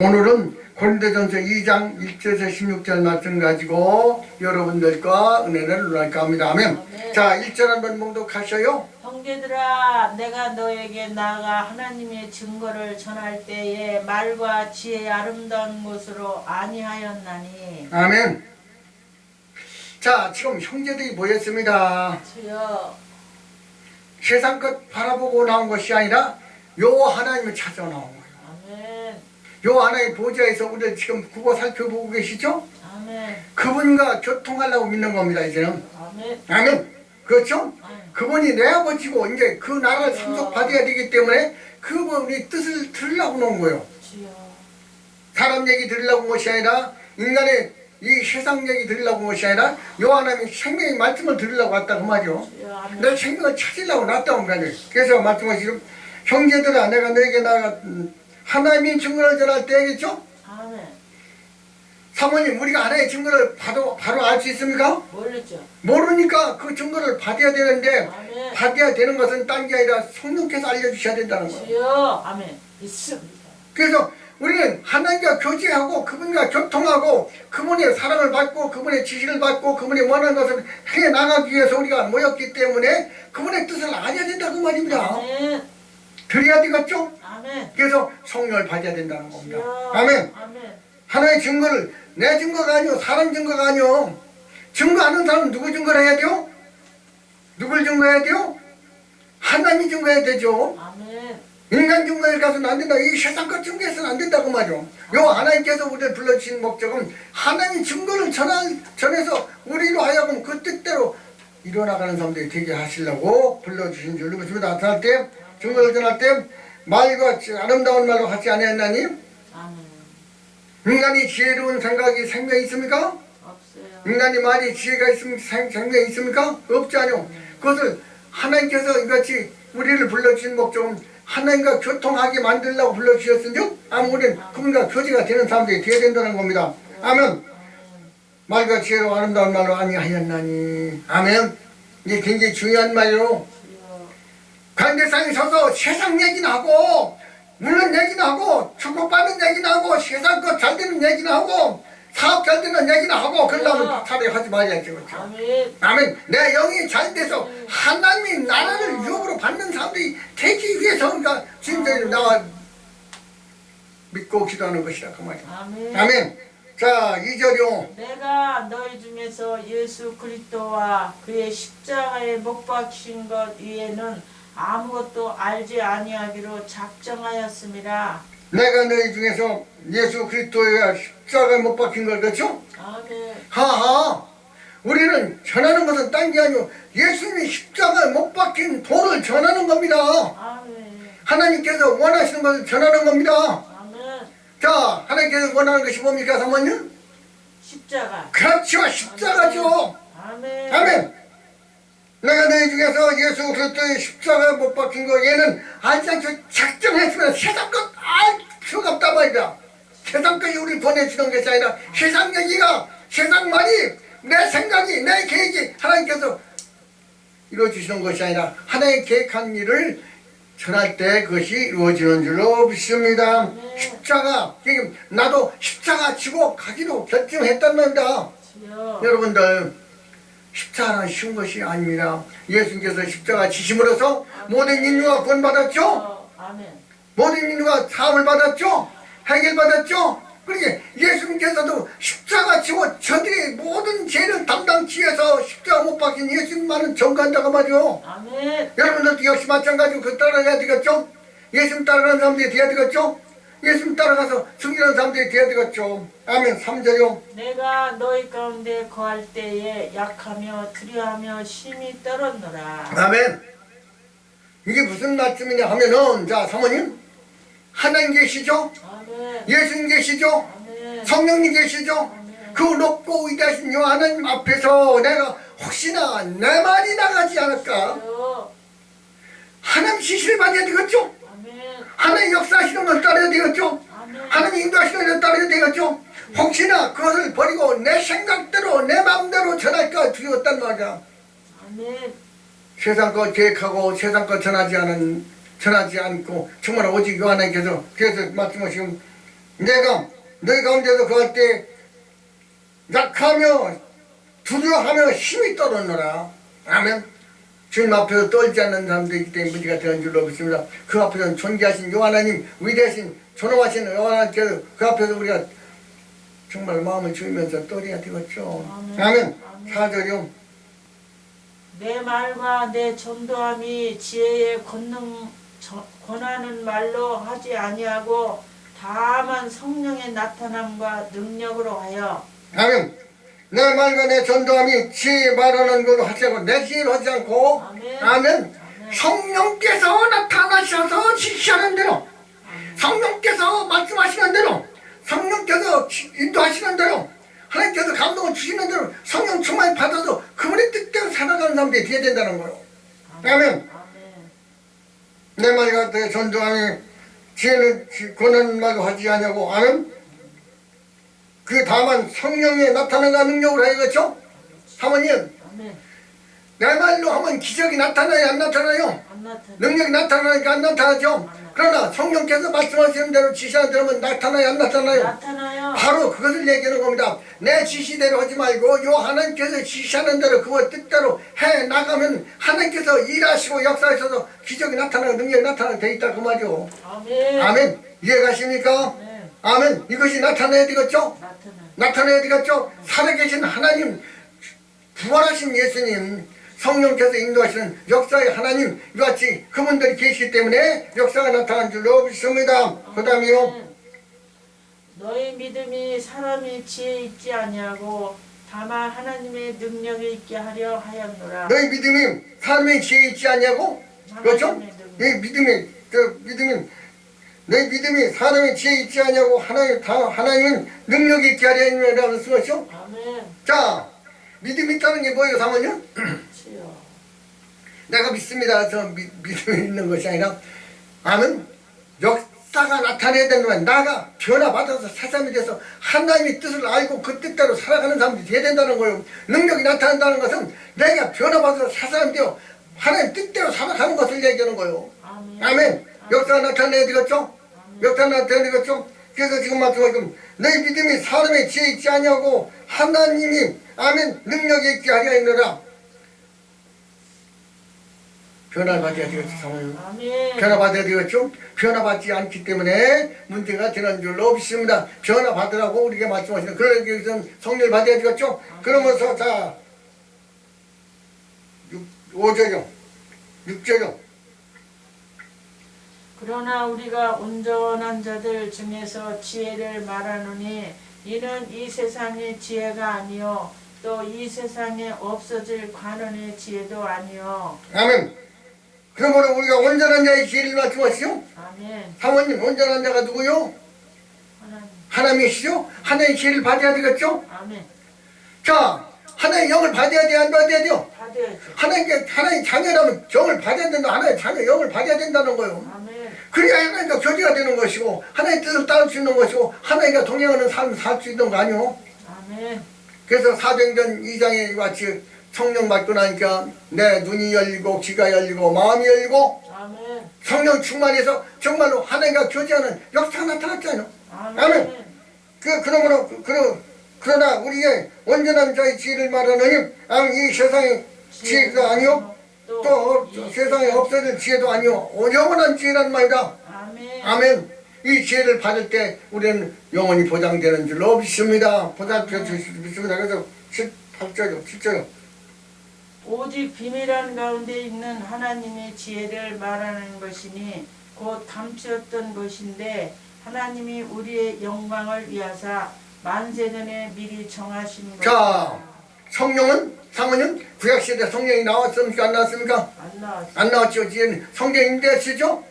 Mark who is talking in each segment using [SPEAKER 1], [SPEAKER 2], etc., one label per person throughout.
[SPEAKER 1] 오늘은 고린도전서 2장 1절에서 16절 말씀 가지고 여러분들과 은혜를 나눌까 합니다. 아멘.
[SPEAKER 2] 아멘.
[SPEAKER 1] 자, 1절 한번 봉독하셔요.
[SPEAKER 2] 형제들아 내가 너에게 나가 하나님의 증거를 전할 때에 말과 지혜의 아름다운 것으로 아니하였나니
[SPEAKER 1] 아멘. 자, 지금 형제들이 모였습니다.
[SPEAKER 2] 주여
[SPEAKER 1] 세상 것 바라보고 나온 것이 아니라 요 하나님을 찾아 나온 요. 하나님 보좌에서 우리를 지금 국어 살펴보고 계시죠?
[SPEAKER 2] 아멘
[SPEAKER 1] 그분과 교통하려고 믿는 겁니다, 이제는.
[SPEAKER 2] 아멘
[SPEAKER 1] 아멘. 그렇죠?
[SPEAKER 2] 아멘
[SPEAKER 1] 그분이 내 아버지고 이제 그 나라를 상속받아야 되기 때문에 그분이 뜻을 들으려고 놓은 거예요.
[SPEAKER 2] 주여
[SPEAKER 1] 사람 얘기 들으려고 온 것이 아니라 인간의 이 세상 얘기 들으려고 온 것이 아니라 요 하나님이 생명의 말씀을 들으려고 왔다 그 말이요.
[SPEAKER 2] 주여 아멘
[SPEAKER 1] 내 생명을 찾으려고 났다 온 거예요. 그래서 말씀하시죠. 형제들아 내가 너에게 나가 음, 하나님의 증거를 전할 때겠죠?
[SPEAKER 2] 아멘
[SPEAKER 1] 사모님 우리가 하나님의 증거를 바로 바로 알 수 있습니까?
[SPEAKER 2] 모르죠
[SPEAKER 1] 모르니까 그 증거를 받아야 되는데
[SPEAKER 2] 아멘
[SPEAKER 1] 받아야 되는 것은 딴 게 아니라 성령께서 알려주셔야 된다는 거예요.
[SPEAKER 2] 주여 아멘 있습니다
[SPEAKER 1] 그래서 우리는 하나님과 교제하고 그분과 교통하고 그분의 사랑을 받고 그분의 지시를 받고 그분이 원하는 것을 해 나가기 위해서 우리가 모였기 때문에 그분의 뜻을 알아야 된다 그 말입니다.
[SPEAKER 2] 아멘
[SPEAKER 1] 들어야 되겠죠?
[SPEAKER 2] 아멘
[SPEAKER 1] 그래서 성령을 받아야 된다는 겁니다. 아멘.
[SPEAKER 2] 아멘
[SPEAKER 1] 하나의 증거를 내 증거가 아니요 사람 증거가 아니요 증거하는 사람은 누구 증거를 해야 돼요? 누굴 증거해야 돼요? 하나님이 증거해야 되죠.
[SPEAKER 2] 아멘
[SPEAKER 1] 인간 증거에 가서는 안 된다. 이 세상 것 증거해서는 안 된다고 말이요. 요 하나님께서 우리를 불러주신 목적은 하나님 증거를 전한, 전해서 우리로 하여금 그 뜻대로 일어나가는 사람들이 되게 하시려고 불러주신 줄로 믿습니다. 나타날 때, 증거를 전할 때 말과 아름다운 말로 하지 아니했나니
[SPEAKER 2] 아멘
[SPEAKER 1] 인간이 지혜로운 생각이 생명이 있습니까?
[SPEAKER 2] 없어요
[SPEAKER 1] 인간이 말이 지혜가 있습니까? 생- 생명이 있습니까? 없지 않요. 그것을 하나님께서 이같이 우리를 불러주신 목적은 하나님과 교통하게 만들려고 불러주셨은즉 아무 우리는 그분과 교제가 되는 사람들이 되어야 된다는 겁니다. 아멘. 말과 지혜로 아름다운 말로 아니하였나니 아멘. 이게 굉장히 중요한 말이요.
[SPEAKER 2] 주여
[SPEAKER 1] 관대상에 서서 세상 얘기나 하고 물론 얘기나 하고 축복받는 얘기나 하고 세상 것 잘 되는 얘기나 하고 사업 잘 되는 얘기나 하고 그러려면 차라리 하지 말아야지 그렇죠.
[SPEAKER 2] 아멘
[SPEAKER 1] 아멘. 내 영이 잘 돼서 하나님의 나라를 유업으로 받는 사람들이 되기 위해서 그러니까 지금까지 나와 믿고 기도하는 것이다 그 말이야.
[SPEAKER 2] 아멘
[SPEAKER 1] 아멘. 자, 이절요
[SPEAKER 2] 내가 너희 중에서 예수 그리스도와 그의 십자가에 못 박힌 것 위에는 아무것도 알지 아니하기로 작정하였습니다.
[SPEAKER 1] 내가 너희 중에서 예수 그리스도의 십자가에 못 박힌 걸 그렇죠?
[SPEAKER 2] 아멘.
[SPEAKER 1] 하하. 우리는 전하는 것은 딴 게 아니고 예수님이 십자가에 못 박힌 도를 전하는 겁니다.
[SPEAKER 2] 아멘.
[SPEAKER 1] 하나님께서 원하시는 것을 전하는 겁니다.
[SPEAKER 2] 아멘.
[SPEAKER 1] 자, 하나님께서 원하는 것이 뭡니까, 사모님?
[SPEAKER 2] 십자가.
[SPEAKER 1] 그렇죠, 십자가죠.
[SPEAKER 2] 아멘.
[SPEAKER 1] 아멘. 내가 너희 중에서 예수 그리스도의 십자가에 못 박힌 거 얘는 않고 작정했으면 세상 것 알 필요가 없단 말이다. 세상 것이 우리 보내주는 것이 아니라 세상 얘기가 세상 말이 내 생각이 내 계획이 하나님께서 이루어주시는 것이 아니라 하나님 계획한 일을 전할 때 그것이 이루어지는 줄로 믿습니다.
[SPEAKER 2] 네.
[SPEAKER 1] 십자가 지금 나도 십자가 지고 가기로 결정했단 말이다. 여러분들 십자가는 쉬운 것이 아닙니다. 예수님께서 십자가 지심으로써 모든 인류가 구원받았죠.
[SPEAKER 2] 어, 아멘.
[SPEAKER 1] 모든 인류가 사함을 받았죠. 해결받았죠. 그러게 예수님께서도 십자가 지고 저들의 모든 죄를 담당치 해서 십자가 못 박힌 예수님만은 정간다고 말이요.
[SPEAKER 2] 아멘.
[SPEAKER 1] 여러분들도 역시 마찬가지로 그 따라가야 되겠죠. 예수님 따라가는 사람들이 돼야 되겠죠. 예수님 따라가서 승리하는 사람들이 돼야 되겠죠. 아멘. 3절요.
[SPEAKER 2] 내가 너희 가운데 거할 때에 약하며 두려하며 심히 떨었노라.
[SPEAKER 1] 아멘. 이게 무슨 말씀이냐 하면은 자 사모님 하나님 계시죠?
[SPEAKER 2] 아멘.
[SPEAKER 1] 예수님 계시죠?
[SPEAKER 2] 아멘.
[SPEAKER 1] 성령님 계시죠?
[SPEAKER 2] 아멘.
[SPEAKER 1] 그 높고 위대하신 요 하나님 앞에서 내가 혹시나 내 말이 나가지 않을까? 하나님 지시를 받아야 되겠죠?
[SPEAKER 2] 아멘.
[SPEAKER 1] 하나님 역사하시는 걸 따라야 되겠죠? 하나님 인도하시는 걸 따라야 되겠죠? 혹시나 그것을 버리고 내 생각대로 내 마음대로 전할까 두려웠단 말이야.
[SPEAKER 2] 아멘.
[SPEAKER 1] 세상 것 계획하고 세상 것 전하지 않은 전하지 않고 정말 오직 요 하나님께서 그래서 말씀하시면 내가 너희 가운데서 그할 때 약하며 두려워하며 힘이 떨어노라 아멘 주님 앞에서 떨지 않는 사람들이기 때문에 문제가 되는 줄로 믿습니다. 그 앞에서는 존귀하신 요 하나님 위대하신 존엄하신 요 하나님께서 그 앞에서 우리가 정말 마음을 주면서 떨어야 되겠죠.
[SPEAKER 2] 아멘.
[SPEAKER 1] 사절이요.
[SPEAKER 2] 내 말과 내 전도함이 지혜의 권능 저- 권하는 말로 하지 아니하고 다만 성령의 나타남과 능력으로 하여
[SPEAKER 1] 아멘 내 말과 내 전도함이 지혜 말하는 걸로 하시고 내 지혜로 하지 않고
[SPEAKER 2] 아멘.
[SPEAKER 1] 아멘. 성령께서 나타나셔서 지시하는 대로. 성령께서 말씀하시는 대로 성령께서 지- 인도하시는 대로 하나님께서 감동을 주시는 대로 성령 충만히 받아서 그분의 뜻대로 살아가는 사람들이 되어야 된다는 거예요 아멘. 내 말과 내 전도함이 지혜는 지- 권하는 말로 하지 아니하고 아멘 그 다만 성령의 나타나가 능력을 하여 그렇죠 사모님. 내 말로 하면 기적이 나타나요 안 나타나요
[SPEAKER 2] 안 나타나.
[SPEAKER 1] 능력이 나타나니까 안 나타나죠 그러나 성령께서 말씀하시는 대로 지시하는 대로 하면 나타나요 안 나타나요
[SPEAKER 2] 나타나요.
[SPEAKER 1] 바로 그것을 얘기하는 겁니다. 내 지시대로 하지 말고 요 하나님께서 지시하는 대로 그거 뜻대로 해 나가면 하나님께서 일하시고 역사하셔서 기적이 나타나고 능력이 나타나게 돼 있다 그 말이요.
[SPEAKER 2] 아멘.
[SPEAKER 1] 아멘. 이해 가십니까?
[SPEAKER 2] 아멘.
[SPEAKER 1] 아멘. 이것이 나타나야 되겠죠?
[SPEAKER 2] 나타나.
[SPEAKER 1] 나타나 야 되겠죠? 살아계신 하나님, 부활하신 예수님, 성령께서 인도하시는 역사의 하나님, 이같이 그분들이 계시기 때문에 역사가 나타난 줄로 믿습니다. 그 다음에요.
[SPEAKER 2] 아멘. 너희 믿음이 사람이 지혜 있지 아니하고 다만 하나님의 능력이 있게 하려 하였노라.
[SPEAKER 1] 너희 믿음이 삶의 지혜 있지 않냐고? 그렇죠?
[SPEAKER 2] 능력.
[SPEAKER 1] 너희 믿음이 그 믿음이 너희 믿음이 사람의 지혜 있지 않냐고 하나님 다 하나님은 능력이 있게 하려 했느라는 쓰죠.
[SPEAKER 2] 아멘.
[SPEAKER 1] 자 믿음이 있다는 게 뭐예요, 사모님? 내가 믿습니다. 저 미, 믿음이 있는 것이 아니라 아멘. 역사가 나타내야 되는 거야. 나가 변화받아서 사람이 돼서 하나님의 뜻을 알고 그 뜻대로 살아가는 사람이 돼야 된다는 거예요. 능력이 나타난다는 것은 내가 변화받아서 사람이 되어 하나님 뜻대로 살아가는 것을 얘기하는 거예요.
[SPEAKER 2] 아멘.
[SPEAKER 1] 아멘. 역사가 나타내야 되겠죠? 나타내야 되겠죠? 그래서 지금 말씀하신 너희 믿음이 사람의 지혜 있지 아니하고 하나님이 아멘 능력이 있게 하려 했노라. 변화를 받아야 되겠죠.
[SPEAKER 2] 아멘.
[SPEAKER 1] 변화받아야 되겠죠? 변화받지 않기 때문에 문제가 되는 줄로 믿습니다. 변화받으라고 우리에게 말씀하시는 그런 위해서는 성령을 받아야 되겠죠? 그러면서 자 5절요 6절요
[SPEAKER 2] 그러나 우리가 온전한 자들 중에서 지혜를 말하노니 이는 이 세상의 지혜가 아니요 또 이 세상에 없어질 관원의 지혜도 아니요
[SPEAKER 1] 아멘 그러므로 우리가 온전한 자의 지혜를 말씀하시죠?
[SPEAKER 2] 아멘
[SPEAKER 1] 사모님 온전한 자가 누구요?
[SPEAKER 2] 하나님
[SPEAKER 1] 하나님이시죠? 하나님의 지혜를 받아야 되겠죠?
[SPEAKER 2] 아멘
[SPEAKER 1] 자 하나님의 영을 받아야 돼요 안 받아야 돼요?
[SPEAKER 2] 받아야죠
[SPEAKER 1] 하나님께 하나님 자녀라면 영을 받아야 된다 하나님 자녀 영을 받아야 된다는 거예요
[SPEAKER 2] 아멘
[SPEAKER 1] 그래야 하나님과 교제가 되는 것이고 하나님의 뜻을 따를 수 있는 것이고 하나님과 동행하는 삶을 살 수 있는 거 아니오?
[SPEAKER 2] 아멘
[SPEAKER 1] 그래서 사도행전 2장에 같이 성령 받고 나니까 내 눈이 열리고 귀가 열리고 마음이 열리고
[SPEAKER 2] 아멘
[SPEAKER 1] 성령 충만해서 정말로 하나님과 교제하는 역사가 나타났잖아요.
[SPEAKER 2] 아멘
[SPEAKER 1] 아멘. 그 그러므로 그, 그 그러나 우리의 온전한 자의 지혜를 말하느니 아멘 이 세상의 지혜가 아니요
[SPEAKER 2] 또이
[SPEAKER 1] 세상에 없어질 지혜도 아니요 영원한 지혜란 말이다.
[SPEAKER 2] 아멘
[SPEAKER 1] 아멘. 이 지혜를 받을 때 우리는 영원히 보장되는 줄로 믿습니다. 보장되는 줄 믿습니다. 그래서 7, 8절요, 7절요.
[SPEAKER 2] 오직 비밀한 가운데 있는 하나님의 지혜를 말하는 것이니 곧 감추었던 것인데 하나님이 우리의 영광을 위하사 만세전에 미리 정하신 것
[SPEAKER 1] 자, 성령은 사모님 구약시대 성령이 나왔습니까? 안 나왔습니까?
[SPEAKER 2] 안 나왔어
[SPEAKER 1] 안 나왔죠. 이제 성령인데 시죠?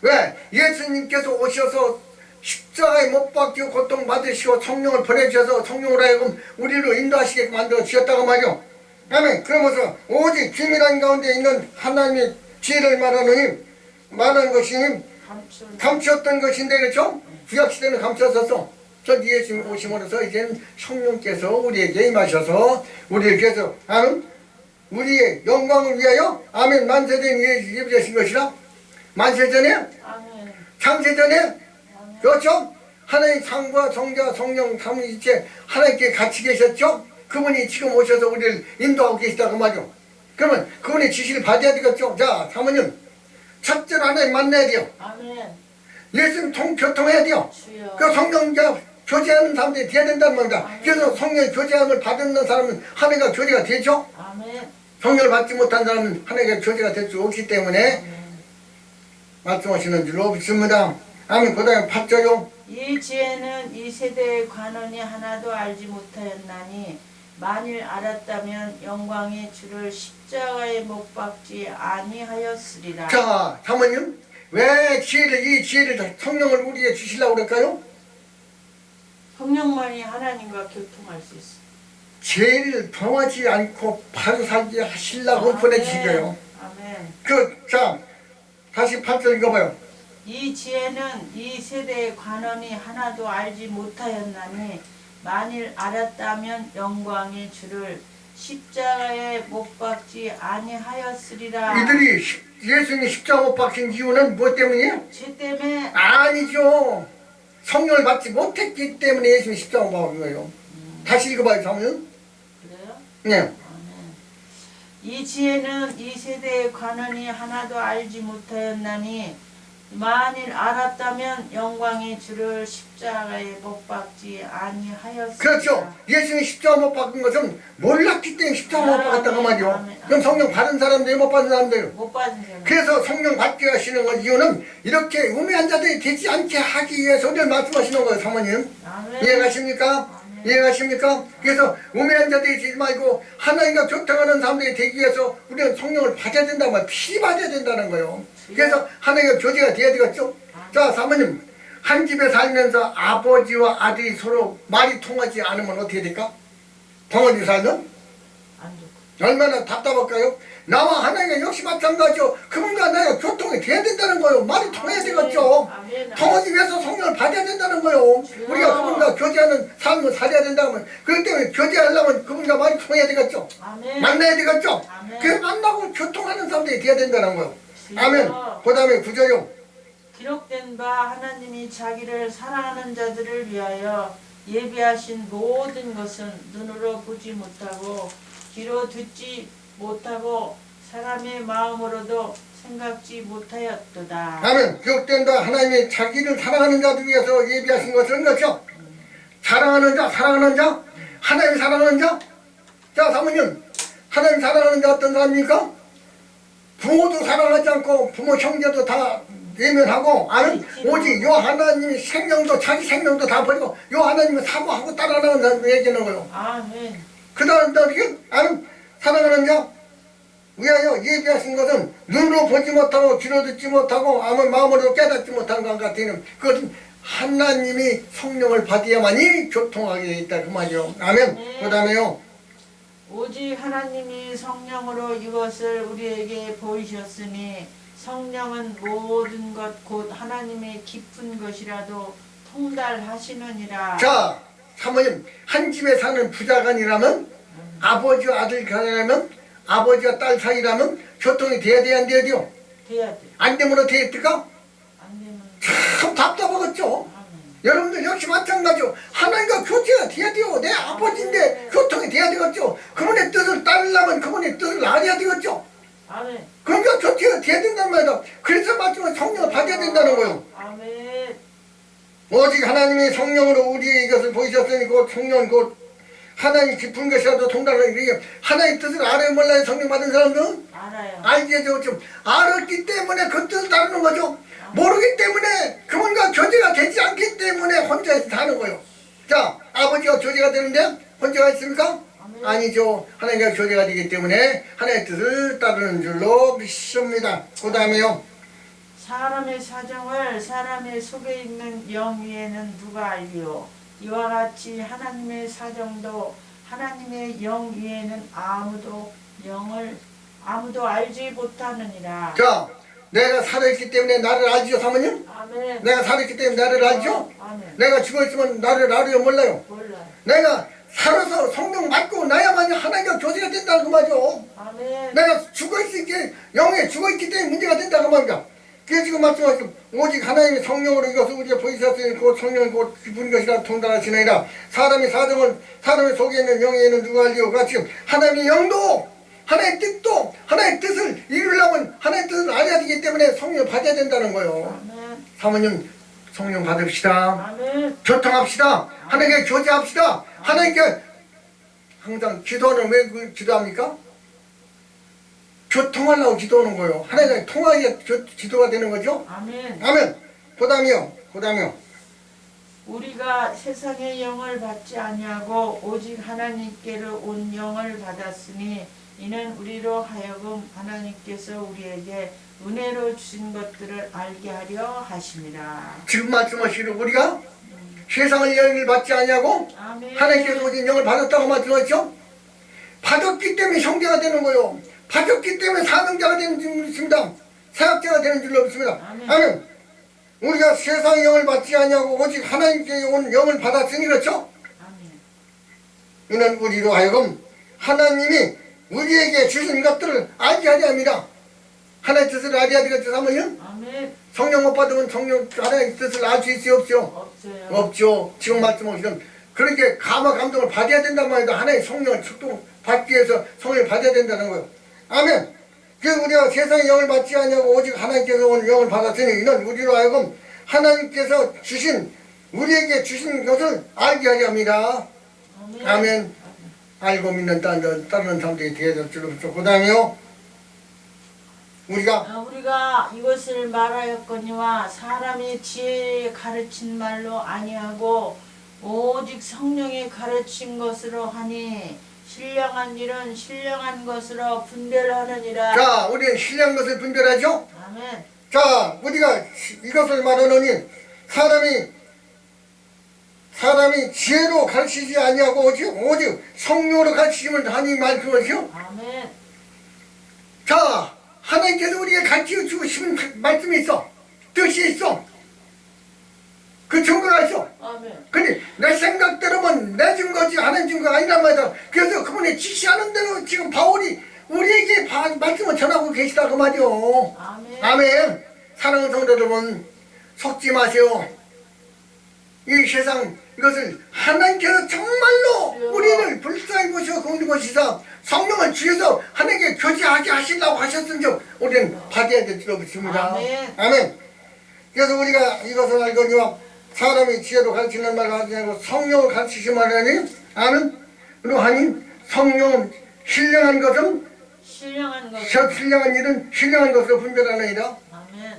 [SPEAKER 1] 왜? 예수님께서 오셔서 십자가에 못 박히고 고통받으시고 성령을 보내주셔서 성령으로 하여금 우리로 인도하시게 만들어 주셨다고 말이요. 아멘. 그러면서 오직 비밀한 가운데 있는 하나님의 지혜를 말하느니 말하는 것이
[SPEAKER 2] 감추
[SPEAKER 1] 감추었던 것인데 그렇죠? 구약시대는 감추었었어. 저 예수님 오심으로써 이제는 성령께서 우리에게 임하셔서 우리를 계속 아멘 우리의 영광을 위하여 아멘 만세전 위에 예비하신 것이라 만세전에 창세전에 그렇죠? 하나님 상과 성자 성령 삼위일체 하나님께 같이 계셨죠? 그분이 지금 오셔서 우리를 인도하고 계시다 그 말이요. 그러면 그분의 지시를 받아야 되겠죠? 자, 사모님 첫째로 하나님 만나야 돼요.
[SPEAKER 2] 아멘.
[SPEAKER 1] 예수님 통 교통해야 돼요.
[SPEAKER 2] 주여.
[SPEAKER 1] 그 성령과 교제하는 사람들이 돼야 된다는 겁니다. 그래서 성령 교제함을 받는 사람은 하나님과 교제가 되죠.
[SPEAKER 2] 아멘.
[SPEAKER 1] 성령을 받지 못한 사람은 하나님과 교제가 될 수 없기 때문에
[SPEAKER 2] 아멘.
[SPEAKER 1] 말씀하시는 줄로 믿습니다. 아멘. 그 다음에 8절요.
[SPEAKER 2] 이 지혜는 이 세대의 관원이 하나도 알지 못하였나니 만일 알았다면 영광의 주를 십자가에 못 박지 아니하였으리라.
[SPEAKER 1] 자, 사모님. 왜 지혜를, 이 지혜를 성령을 우리에게 주시려고 그럴까요?
[SPEAKER 2] 성령만이 하나님과 교통할 수 있어.
[SPEAKER 1] 죄를 범하지 않고 바로 살게 하시려고 거예요.
[SPEAKER 2] 아멘.
[SPEAKER 1] 그, 자, 다시 8절 읽어봐요.
[SPEAKER 2] 이 지혜는 이 세대의 관원이 하나도 알지 못하였나니 만일 알았다면 영광의 주를 십자가에 못 박지 아니하였으리라.
[SPEAKER 1] 이들이 십- 예수님이 십자가 못 박힌 이유는 무엇 때문이에요?
[SPEAKER 2] 죄 때문에
[SPEAKER 1] 아니죠. 성령을 받지 못했기 때문에 예수님이 십자가 못 박은 거예요. 다시 읽어봐요, 사모님.
[SPEAKER 2] 그래요?
[SPEAKER 1] 네.
[SPEAKER 2] 이 지혜는 이 세대의 관원이 하나도 알지 못하였나니 만일 알았다면 영광의 주를 십자가에 못 박지 아니하였으리라.
[SPEAKER 1] 그렇죠. 예수님이 십자가 못 박은 것은 몰랐기 때문에 십자가 못 박았다고.
[SPEAKER 2] 아멘.
[SPEAKER 1] 그럼 성령 받은 사람들이 못 받은 사람들.
[SPEAKER 2] 못 받은 사람.
[SPEAKER 1] 그래서 성령 받게 하시는 건 이유는 이렇게 우매한 자들이 되지 않게 하기 위해서 우리를 말씀하시는 거예요, 사모님.
[SPEAKER 2] 아멘.
[SPEAKER 1] 이해가십니까?
[SPEAKER 2] 아멘.
[SPEAKER 1] 이해가십니까? 그래서 우매한 자들이 되지 말고 하나님과 교통하는 사람들이 되기 위해서 우리는 성령을 받아야 된다는 거예요. 피 받아야 된다는 거예요. 그래서 하나님과 교제가 돼야 되겠죠? 자, 사모님. 한 집에 살면서 아버지와 아들이 서로 말이 통하지 않으면 어떻게 될까? 덩어리 살면? 얼마나 답답할까요? 나와 하나님과 역시 마찬가지죠. 그분과 나가 교통이 돼야 된다는 거예요. 말이 통해야 되겠죠. 통하기 위해서 성령을 받아야 된다는 거예요. 우리가 그분과 교제하는 삶을 살아야 된다면 그렇기 때문에 교제하려면 그분과 말이 통해야 되겠죠.
[SPEAKER 2] 아멘.
[SPEAKER 1] 만나야 되겠죠.
[SPEAKER 2] 아멘.
[SPEAKER 1] 그 만나고 교통하는 사람들이 돼야 된다는.
[SPEAKER 2] 주여.
[SPEAKER 1] 아멘. 그 다음에 구절요.
[SPEAKER 2] 기록된 바 하나님이 자기를 사랑하는 자들을 위하여 예비하신 모든 것은 눈으로 보지 못하고 귀로 듣지 못하고 사람의 마음으로도 생각지 못하였도다.
[SPEAKER 1] 아멘. 기록된다. 하나님이 자기를 사랑하는 자들 위해서 예비하신 것은 것이죠. 사랑하는 자, 사랑하는 자, 하나님 사랑하는 자. 자, 사모님. 하나님 사랑하는 자 어떤 사람입니까? 부모도 사랑하지 않고 부모 형제도 다 외면하고 아는 오직 요 하나님이 생명도 자기 생명도 다 버리고 요 하나님을 사모하고 따라가는 사람 얘기하는 거예요.
[SPEAKER 2] 아멘.
[SPEAKER 1] 그 다음 또 어떻게 아는 사랑하는 자 위하여 예비하신 것은 눈으로 보지 못하고 귀로 듣지 못하고 아무 마음으로 깨닫지 못한 것 같으는 그것은 하나님이 성령을 받아야만이 교통하게 돼 있다 그 말이요. 아멘. 그 다음에요.
[SPEAKER 2] 오직 하나님이 성령으로 이것을 우리에게 보이셨으니 성령은 모든 것 곧 하나님의 깊은 것이라도 통달하시느니라.
[SPEAKER 1] 자, 사모님 한 집에 사는 부자간이라면 아버지와 아들 간이라면 아버지와 딸 사이라면 교통이 돼야 돼야 안 돼야 돼요?
[SPEAKER 2] 돼야 돼.
[SPEAKER 1] 안 되면 어떻게?
[SPEAKER 2] 안 되면
[SPEAKER 1] 참 답답하겠죠.
[SPEAKER 2] 아멘.
[SPEAKER 1] 여러분들 역시 마찬가지요. 하나님과 교제가 돼야 돼요. 내 아버지인데 교통이 돼야 되겠죠. 그분의 뜻을 따르려면 그분의 뜻을 알아야 되겠죠.
[SPEAKER 2] 아멘.
[SPEAKER 1] 그러니까 교제가 돼야 된단 말이다. 그래서 마지막 성령을 받아야 된다는 거예요.
[SPEAKER 2] 아멘.
[SPEAKER 1] 오직 하나님이 성령으로 우리의 이것을 보이셨으니 곧 성령 곧 하나님 깊은 것이라도 통달하는 이게 하나님의 뜻을 알아야 몰라요. 성령 받은 사람들은
[SPEAKER 2] 알아요.
[SPEAKER 1] 알게 되죠. 알았기 때문에 그 뜻을 따르는 거죠. 모르기 때문에 그분과 교제가 되지 않기 때문에 혼자 사는 거예요. 자, 아버지와 교제가 되는데 혼자가 있습니까? 아니죠. 하나님과 교제가 되기 때문에 하나님의 뜻을 따르는 줄로 믿습니다. 그 다음에요.
[SPEAKER 2] 사람의 사정을 사람의 속에 있는 영 위에는 누가 알리요? 이와 같이 하나님의 사정도 하나님의 영 위에는 아무도 영을 아무도 알지 못하느니라.
[SPEAKER 1] 자, 내가 살아있기 때문에 나를 알지요, 사모님?
[SPEAKER 2] 아멘.
[SPEAKER 1] 내가 살아있기 때문에 나를 알죠?
[SPEAKER 2] 아멘.
[SPEAKER 1] 내가 죽어있으면 나를 알아요, 몰라요?
[SPEAKER 2] 몰라요.
[SPEAKER 1] 내가 살아서 성령 받고 나야만이 하나님과 교제가 된다는 그 말이죠.
[SPEAKER 2] 아멘.
[SPEAKER 1] 내가 죽어있기, 영에 죽어있기 때문에 문제가 된다고 말이야. 그게 지금 말씀하신 오직 하나님의 성령으로 이것을 우리가 보이셨으니 그 성령이 곧 기쁜 것이라 통달하시나이다 사람이 사정을 사람의 속에 있는 영에는 누가 알리오 같이 하나님의 영도 하나의 뜻도 하나의 뜻을 이루려면 하나의 뜻을 알아야 되기 때문에 성령을 받아야 된다는 거예요
[SPEAKER 2] 아멘.
[SPEAKER 1] 사모님 성령 받읍시다
[SPEAKER 2] 아멘.
[SPEAKER 1] 교통합시다 하나님께 교제합시다 하나님께 항상 기도하는 왜그 기도합니까? 교통하려고 기도하는 거예요 하나님과 통하게 교- 기도가 되는 거죠
[SPEAKER 2] 아멘.
[SPEAKER 1] 아멘. 그 다음이요. 그 다음이요.
[SPEAKER 2] 우리가 세상의 영을 받지 아니하고 오직 하나님께로 온 영을 받았으니 이는 우리로 하여금 하나님께서 우리에게 은혜로 주신 것들을 알게 하려 하심이라.
[SPEAKER 1] 지금 말씀하시는 우리가 세상의 영을 받지 아니하고
[SPEAKER 2] 아멘.
[SPEAKER 1] 하나님께서 오신 영을 받았다고 말씀하셨죠? 받았기 때문에 형제가 되는 거요. 받았기 때문에 사명자가 되는 줄 믿습니다. 사역자가 되는 줄로 믿습니다.
[SPEAKER 2] 아멘.
[SPEAKER 1] 아멘. 우리가 세상의 영을 받지 아니하고 오직 하나님께 온 영을 받았으니 그렇죠?
[SPEAKER 2] 아멘.
[SPEAKER 1] 이는 우리로 하여금 하나님이 우리에게 주신 것들을 알게 하려 합니다. 하나님의 뜻을 알아야 되겠죠, 사모님?
[SPEAKER 2] 아멘.
[SPEAKER 1] 성령 못 받으면 성령 하나님의 뜻을 알 수 있어요, 없죠?
[SPEAKER 2] 없어요.
[SPEAKER 1] 없죠. 지금 말씀하시는 그렇게 감화 감동을 받아야 된단 말이다. 하나의 성령을 축동 받기 위해서 성령을 받아야 된다는 거예요. 아멘. 그 우리가 세상의 영을 받지 아니하고 오직 하나님께서 온 영을 받았으니 이는 우리로 하여금 하나님께서 주신 우리에게 주신 것을 알게 하려 합니다.
[SPEAKER 2] 아멘.
[SPEAKER 1] 아멘. 알고 믿는 다른 다른 사람들이 되어줄 줄로 믿죠. 그다음에요. 우리가
[SPEAKER 2] 어, 우리가 이것을 말하였거니와 사람이 지혜에 가르친 말로 아니하고 오직 성령이 가르친 것으로 하니 신령한 일은 신령한 것으로 분별하느니라.
[SPEAKER 1] 자, 우리는 신령한 것을 분별하죠.
[SPEAKER 2] 아멘.
[SPEAKER 1] 자, 우리가 이것을 말하노니 사람이 사람이 지혜로 가르치지 아니하고 오직 오직 성령으로 가르치심을 하니 말씀하시오.
[SPEAKER 2] 아멘.
[SPEAKER 1] 자, 하나님께서 우리에게 가르쳐 주고 싶은 말씀이 있어. 뜻이 있어. 그 증거가 있어.
[SPEAKER 2] 아멘.
[SPEAKER 1] 근데 내 생각대로만 내 증거지 하나님 증거가 아니란 말이다. 그래서 그분이 지시하는 대로 지금 바울이 우리에게 바- 말씀을 전하고 계시다 그 말이요.
[SPEAKER 2] 아멘.
[SPEAKER 1] 아멘. 사랑하는 성도 여러분, 속지 마세요. 이 세상 이것을 하나님께서 정말로 우리를 불쌍히 보시고 공리 보시사 성령을 주셔서 하나님께 교제하게 하시려고 하셨은 점 우리는 받아야 될줄 믿습니다.
[SPEAKER 2] 아멘.
[SPEAKER 1] 아멘. 그래서 우리가 이것을 알거니와 사람이 지혜로 가르치는 말 하지 않고 성령을 가르치시면 하니 아는 그러하니 성령은 신령한 것은
[SPEAKER 2] 신령한 것.
[SPEAKER 1] 저 신령한 일은 신령한 것으로 분별하느니라.
[SPEAKER 2] 아멘.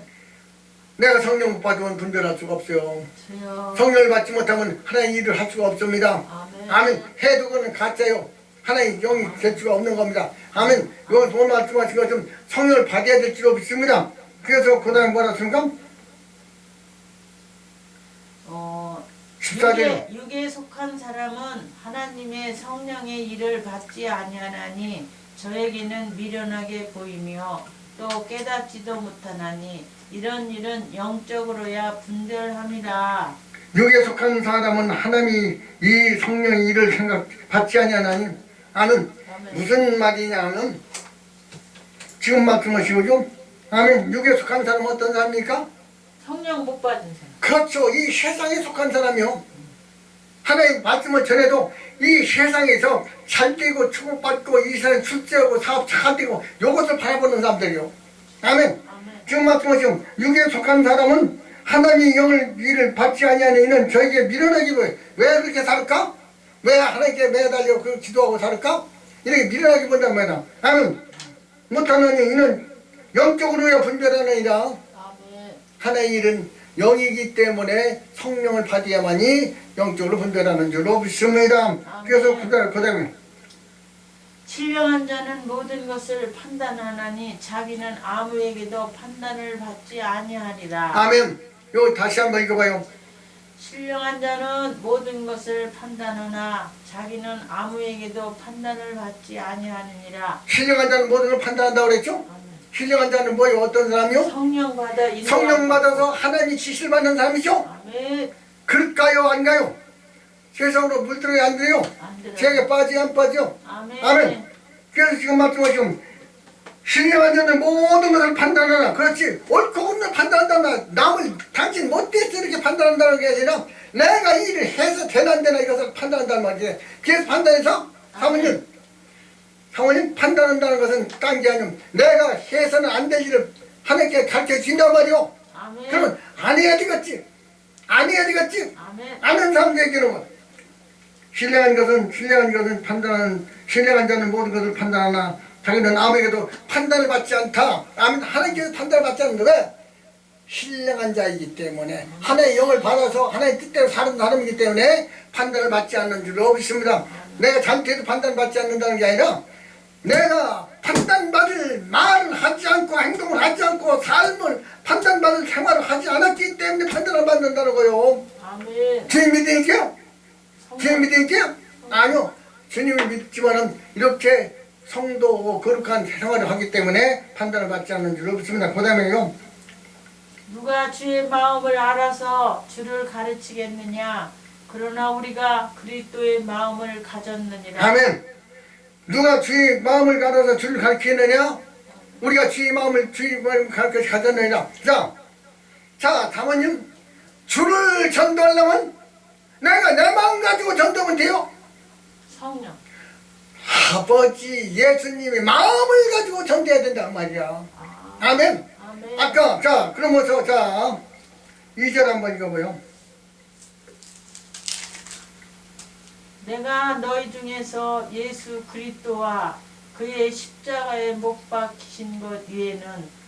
[SPEAKER 1] 내가 성령 못 받으면 분별할 수가 없어요.
[SPEAKER 2] 주여.
[SPEAKER 1] 성령을 받지 못하면 하나님 일을 할 수가 없습니다.
[SPEAKER 2] 아멘.
[SPEAKER 1] 아멘. 해도 그는 가짜요. 하나님 영이 될 수가 없는 겁니다. 아멘. 이건 본 말씀하신 것처럼 성령을 받아야 될 줄로 믿습니다. 그래서 그 다음에 뭐라 했습니까?
[SPEAKER 2] 어,
[SPEAKER 1] 14절.
[SPEAKER 2] 육에, 육에 속한 사람은 하나님의 성령의 일을 받지 아니하나니 저에게는 미련하게 보이며 또 깨닫지도 못하나니 이런 일은 영적으로야 분별함이라.
[SPEAKER 1] 육에 속한 사람은 하나님이 이 성령의 일을 생각 받지 아니하나니 아는. 무슨 말이냐면 지금 말씀하시고죠. 아멘. 육에 속한 사람은 어떤 사람입니까?
[SPEAKER 2] 성령 못 받은 사람.
[SPEAKER 1] 그렇죠. 이 세상에 속한 사람이요. 하나님 말씀을 전해도 이 세상에서 잘 되고 축복받고 이 세상 출세하고 사업 잘 되고 이것을 바라보는 사람들이요. 아멘.
[SPEAKER 2] 아멘.
[SPEAKER 1] 지금 말씀하신 육에 속한 사람은 하나님의 영을 일을 받지 아니하는 이는 저에게 미련하기로 해. 왜 그렇게 살을까? 왜 하나님께 매달려 그 기도하고 살을까? 이렇게 미련하게 본단 말이야. 아멘. 못하느니 이는 영적으로야 분별하느니라. 하나의 일은 영이기 때문에 성령을 받아야만이 영적으로 분별하는 줄로 믿습니다. 그래서 그다음 그다음에
[SPEAKER 2] 신령한 자는 모든 것을 판단하나니 자기는 아무에게도 판단을 받지 아니하리라.
[SPEAKER 1] 아멘. 요 다시 한번 읽어봐요.
[SPEAKER 2] 신령한 자는 모든 것을 판단하나 자기는 아무에게도 판단을 받지 아니하느니라.
[SPEAKER 1] 신령한 자는 모든 걸 판단한다고 그랬죠? 신령한 자는 뭐예요? 어떤 사람이요?
[SPEAKER 2] 성령 받아
[SPEAKER 1] 성령 받아서 하나님이 지시를 받는 사람이죠?
[SPEAKER 2] 아멘.
[SPEAKER 1] 그럴까요? 안가요? 세상으로 물들어야 안 돼요?
[SPEAKER 2] 안 들어.
[SPEAKER 1] 제게 빠지 안 빠져?
[SPEAKER 2] 아멘.
[SPEAKER 1] 아멘. 그래서 지금 말씀하시면 신령한 자는 모든 것을 판단하라. 그렇지. 옳고 그름을 판단한다. 남을 당신 못돼서 이렇게 판단한다는 게 아니라 내가 이 일을 해서 되나 안 되나 이것을 판단한다는 말이지. 그래서 판단해서 사모님, 사모님 판단한다는 것은 딴 게 아니고 내가 해서는 안 될 일을 하나님께 가르쳐 준단 말이오.
[SPEAKER 2] 아멘.
[SPEAKER 1] 그러면 안 해야 되겠지. 안 해야 되겠지.
[SPEAKER 2] 아멘.
[SPEAKER 1] 아는 사람들에게는 뭐. 신령한 것은 신령한 것은 판단하는 신령한 자는 모든 것을 판단하나 자기는 아무에게도 판단을 받지 않다. 아멘 하나님께서 판단을 받지 않는데 왜? 신령한 자이기 때문에 하나의 영을 받아서 하나의 뜻대로 사는 사람이기 때문에 판단을 받지 않는 줄로 믿습니다. 내가 잘못해도 판단을 받지 않는다는 게 아니라 내가 판단받을 말을 하지 않고 행동을 하지 않고 삶을 판단받을 생활을 하지 않았기 때문에 판단을 받는다는 거요.
[SPEAKER 2] 아멘.
[SPEAKER 1] 주님 믿으니까요? 주님
[SPEAKER 2] 성령.
[SPEAKER 1] 믿으니까요? 아니요. 주님을 믿지만은 이렇게 성도고 거룩한 생활을 하기 때문에 판단을 받지 않는 줄로 믿습니다. 그 다음에요.
[SPEAKER 2] 누가 주의 마음을 알아서 주를 가르치겠느냐? 그러나 우리가 그리스도의 마음을 가졌느니라.
[SPEAKER 1] 아멘. 누가 주의 마음을 가려서 주를 가르치느냐? 우리가 주의 마음을 주의 마음을 가르쳐 가졌느냐? 자, 자, 사모님, 주를 전도하려면 내가 내 마음 가지고 전도하면 돼요.
[SPEAKER 2] 성령.
[SPEAKER 1] 아버지 예수님이 마음을 가지고 전도해야 된단 말이야.
[SPEAKER 2] 아,
[SPEAKER 1] 아멘.
[SPEAKER 2] 아멘.
[SPEAKER 1] 아까 자 그러면서 자 2절 한번 읽어봐요.
[SPEAKER 2] 내가 너희 중에서 예수 그리스도와 그의 십자가에 못 박히신 것 외에는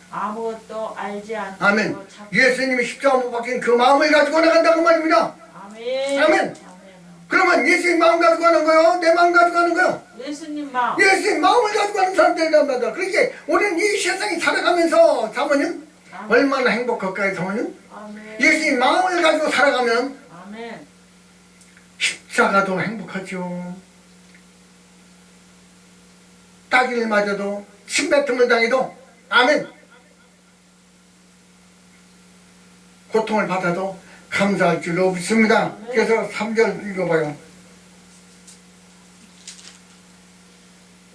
[SPEAKER 2] 아무것도 알지 않고
[SPEAKER 1] 아멘. 예수님이 십자가 못 박힌 그 마음을 가지고 나간다고 말입니다.
[SPEAKER 2] 아멘.
[SPEAKER 1] 아멘. 그러면 예수님 마음 가지고 가는 거요? 내 마음 가지고 가는 거요?
[SPEAKER 2] 예수님 마음.
[SPEAKER 1] 예수님 마음을 가지고 가는 사람들이란 말이야. 그러니까 우리는 이 세상에 살아가면서 사모님
[SPEAKER 2] 아멘.
[SPEAKER 1] 얼마나 행복할까요 사모님?
[SPEAKER 2] 아멘.
[SPEAKER 1] 예수님 마음을 가지고 살아가면
[SPEAKER 2] 아멘.
[SPEAKER 1] 십자가도 행복하죠. 따기를 맞아도 침뱉음을 당해도 아멘. 고통을 받아도 감사할 줄로 믿습니다. 그래서 3절 읽어봐요.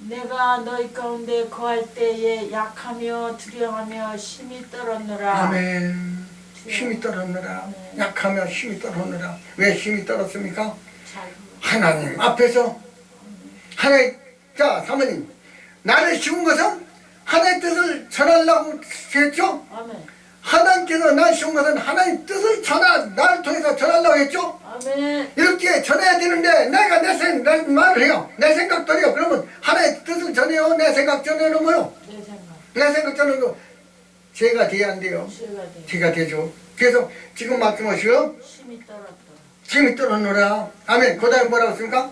[SPEAKER 2] 내가 너희 가운데 거할 때에 약하며 두려워하며 심히 떨었노라.
[SPEAKER 1] 아멘. 힘이 떨었느라 약하며 힘이 떨었느라 왜 힘이 떨었습니까?
[SPEAKER 2] 잘.
[SPEAKER 1] 하나님 앞에서 하나님 자 사모님 나를 씌운 것은 하나님의 뜻을 전하려고 했죠?
[SPEAKER 2] 아멘.
[SPEAKER 1] 하나님께서 날 씌운 것은 하나님 뜻을 전하 나를 통해서 전하려고 했죠?
[SPEAKER 2] 아멘.
[SPEAKER 1] 이렇게 전해야 되는데 내가 내 생, 내 말을 해요 내 생각들이요 그러면 하나님의 뜻을 전해요 내 생각 전하는 거요
[SPEAKER 2] 내 생각.
[SPEAKER 1] 내 생각 전하는 거 죄가 돼야 안 돼요
[SPEAKER 2] 죄가
[SPEAKER 1] 되죠 그래서 지금 말씀하시오
[SPEAKER 2] 심히 떨었더라.
[SPEAKER 1] 짐이 떨어놓으라 아멘 그 다음에 뭐라고 했습니까?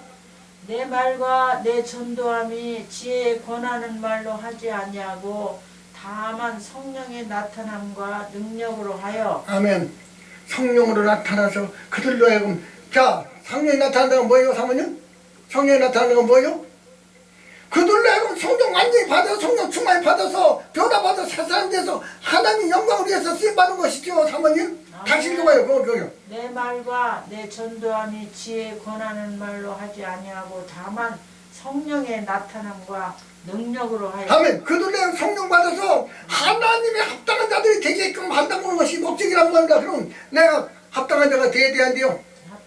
[SPEAKER 2] 내 말과 내 전도함이 지혜에 권하는 말로 하지 아니하고 다만 성령의 나타남과 능력으로 하여
[SPEAKER 1] 아멘. 성령으로 나타나서 그들로 하여금 자 성령이 나타난다는 건 뭐예요 사모님? 성령이 나타나는 건 뭐예요? 그들로 성령 완전히 받아서 성령 충만히 받아서 변화받아서 새 사람 돼서 하나님 영광을 위해서 쓰임받는 것이죠 사모님? 다시 읽어봐요 그거 그거요
[SPEAKER 2] 내 말과 내 전도함이 지혜에 권하는 말로 하지 아니하고 다만 성령의 나타남과 능력으로 하여
[SPEAKER 1] 아멘. 그들로 성령 받아서 하나님의 합당한 자들이 되게끔 한다는 것이 목적이라는 겁니다. 그럼 내가 합당한 자가 돼요?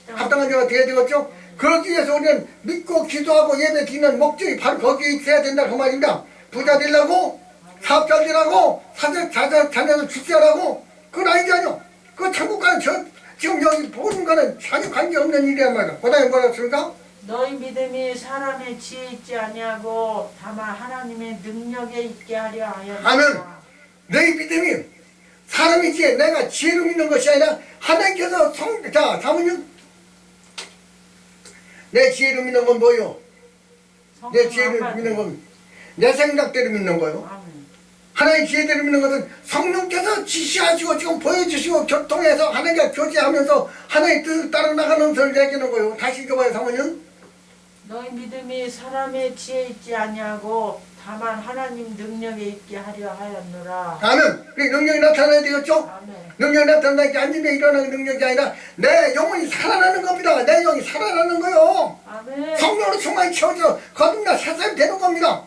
[SPEAKER 2] 합당
[SPEAKER 1] 합당한 자가 돼야 되겠죠? 그러기 위해서 우리는 믿고 기도하고 예배 드리는 목적이 바로 거기에 있어야 된다 그 말입니다. 부자 되려고 사업자 되라고 사자 자자 자녀를 출세하라고 그건 아니잖아요. 그 천국 가는 저 지금 여기 보는 거는 전혀 관계 없는 일이란 말이야. 그다음에 뭐라 했습니까?
[SPEAKER 2] 너희 믿음이 사람의 지혜 있지 아니하고 다만 하나님의 능력에 있게 하려 하였다.
[SPEAKER 1] 아멘. 너희 믿음이 사람이지 내가 지혜로 믿는 것이 아니라 하나님께서 성, 자 사모님 내 지혜로 믿는 건 뭐요? 내 지혜를 믿는 건 내 생각대로 믿는 거요.
[SPEAKER 2] 아멘.
[SPEAKER 1] 하나의 지혜대로 믿는 것은 성령께서 지시하시고 지금 보여주시고 교통해서 하나님과 교제하면서 하나의 뜻을 따라 나가는 것을 얘기하는 거예요. 다시 읽어봐요, 사모님.
[SPEAKER 2] 너희 믿음이 사람의 지혜 있지 아니하고 다만 하나님 능력에 있게 하려 하였노라.
[SPEAKER 1] 아멘. 그 능력이 나타나야 되겠죠?
[SPEAKER 2] 아멘.
[SPEAKER 1] 능력이 나타나는 게 앉으면 일어나는 능력이 아니라 내 영혼이 살아나는 겁니다. 내 영이 살아나는 거요.
[SPEAKER 2] 아멘.
[SPEAKER 1] 성령으로 충만히 채워져 거듭나 새삼이 되는 겁니다.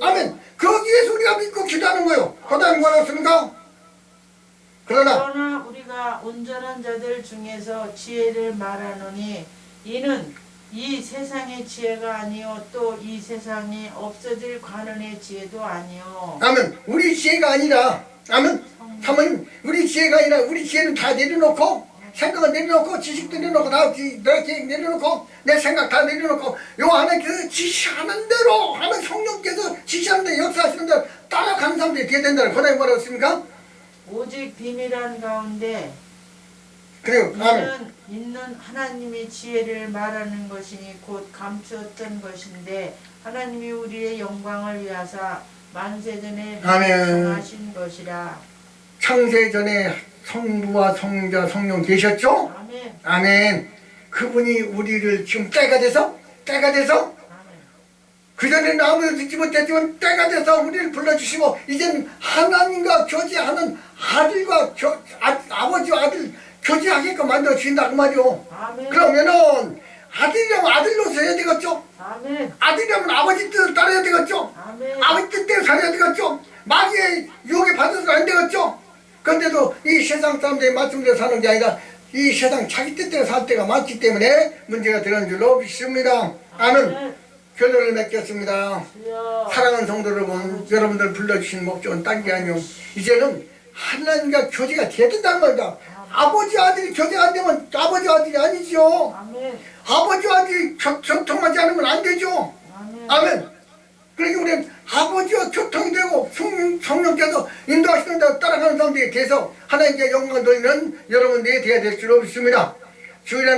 [SPEAKER 1] 아멘. 거기에서 우리가 믿고 기도하는 거예요. 그다음 뭐라습니까 그러나
[SPEAKER 2] 그러나 우리가 온전한 자들 중에서 지혜를 말하노니 이는 이 세상의 지혜가 아니요 또 이 세상에 없어질 관원의 지혜도 아니요
[SPEAKER 1] 아멘. 우리 지혜가 아니라 아멘. 사모님 우리 지혜가 아니라 우리 지혜는 다 내려놓고 생각을 내려놓고 지식도 내려놓고 나내 계획 내려놓고 내 생각 다 내려놓고 요 안에 그 지시하는 대로 하는 성령께서 지시하는 대로 역사하시는 대로 따라가는 사람들이 돼야 된다는 그다음에 뭐라고 했습니까?
[SPEAKER 2] 오직 비밀한 가운데
[SPEAKER 1] 그래요. 아멘.
[SPEAKER 2] 이는 있는 하나님의 지혜를 말하는 것이니 곧 감추었던 것인데 하나님이 우리의 영광을 위하사 만세전에
[SPEAKER 1] 아멘.
[SPEAKER 2] 정하신 것이라
[SPEAKER 1] 창세 전에 성부와 성자 성령 계셨죠?
[SPEAKER 2] 아멘
[SPEAKER 1] 아멘. 그분이 우리를 지금 때가 돼서 때가 돼서
[SPEAKER 2] 아멘
[SPEAKER 1] 그전에는 아무도 듣지 못했지만 때가 돼서 우리를 불러주시고 이제는 하나님과 교제하는 아들과 교, 아, 아버지와 아들 교제하게끔 만들어 주신다 그 말이요.
[SPEAKER 2] 아멘
[SPEAKER 1] 그러면은 아들이라면 아들로서 해야 되겠죠.
[SPEAKER 2] 아멘
[SPEAKER 1] 아들이라면 아버지 뜻을 따라야 되겠죠.
[SPEAKER 2] 아멘
[SPEAKER 1] 아버지 뜻대로 살아야 되겠죠. 마귀의 유혹에 받아서는 안 되겠죠. 그런데도 이 세상 사람들의 말씀대로 사는 게 아니라 이 세상 자기 뜻대로 살 때가 많기 때문에 문제가 되는 줄로 믿습니다. 아멘. 결론을 맺겠습니다.
[SPEAKER 2] 주여
[SPEAKER 1] 사랑하는 성도 여러분, 여러분들 불러주신 목적은 딴 게 아니요. 이제는 하나님과 교제가 돼야 된다는 겁니다. 아버지 아들이 교제 안 되면 아버지 아들이 아니죠.
[SPEAKER 2] 아멘
[SPEAKER 1] 아버지 아들이 교- 교통하지 않으면 안 되죠.
[SPEAKER 2] 아멘
[SPEAKER 1] 아멘. 그러니까 우리는 아버지와 교통이 되고 성령, 성령께서 인도하시는 대로 따라가는 사람들이 돼서 하나님께 영광 돌리는 여러분들이 되어야 될 줄로 믿습니다. 주일날